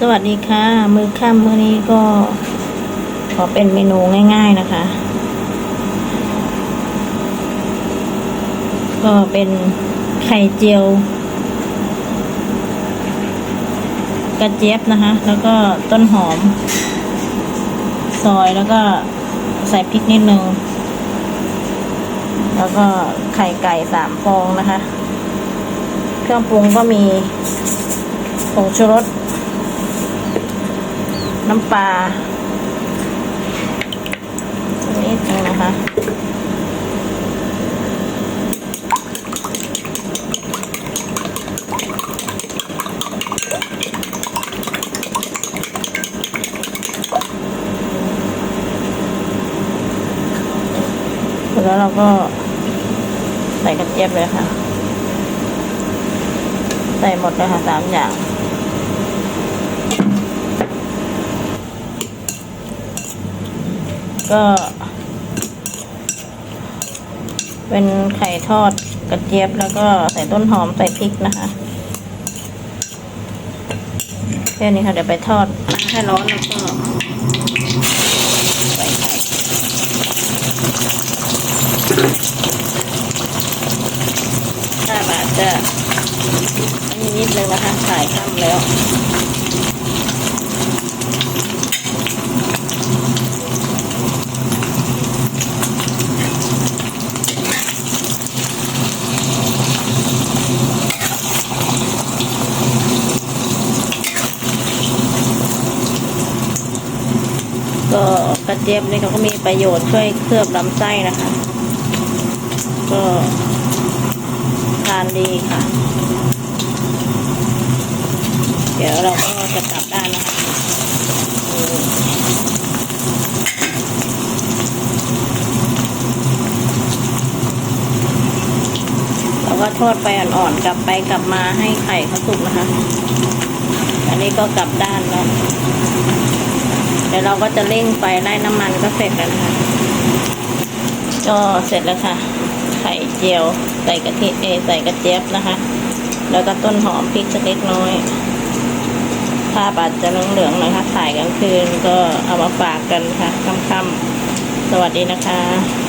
สวัสดีค่ะ มือค่ำมือนี้ก็ ขอเป็นเมนูง่าย ๆนะคะ ก็เป็นไข่เจียว กระเจี๊ยบนะคะ แล้วก็ต้นหอม ซอยแล้วก็ใส่พริกนิดนึง แล้วก็ไข่ไก่สามฟองนะคะ เครื่องปรุงก็มีผงชูรส น้ำปลานิดนึงนะคะแล้วเราก็ใส่กระเจี๊ยบเลยค่ะ ใส่หมดเลยค่ะสามอย่าง ก็ เป็นไข่ทอดกระเจี๊ยบแล้วก็ใส่ต้นหอมใส่พริกนะคะแค่นี้ค่ะเดี๋ยวไปทอดให้ร้อนแล้วก็ใส่ไข่ถ้าบาทจะนี่นิดนึงนะคะถ่ายทำแล้ว ก็ก ระเจี๊ยบนี่เขาก็มีประโยชน์ช่วยเคลือบลำไส้นะคะ ก็ทานดีค่ะ เดี๋ยวเราก็จะกลับด้านนะคะเราก็ทอดไปอ่อนๆกลับไปกลับมาให้ไข่เขาสุกนะคะ อันนี้ก็กลับด้านแล้ว เดี๋ยวเราก็จะเร่งไฟไล่น้ำมันก็เสร็จแล้วนะคะก็เสร็จแล้วค่ะ ไข่เจียวใส่กะทิเอใส่กระเจี๊ยบนะคะ แล้วก็ต้นหอมพริกสักเล็กน้อยภาพอาจจะเหลืองๆหน่อยค่ะถ่ายกลางคืนก็เอามาฝากกันค่ะค่ำๆสวัสดีนะคะ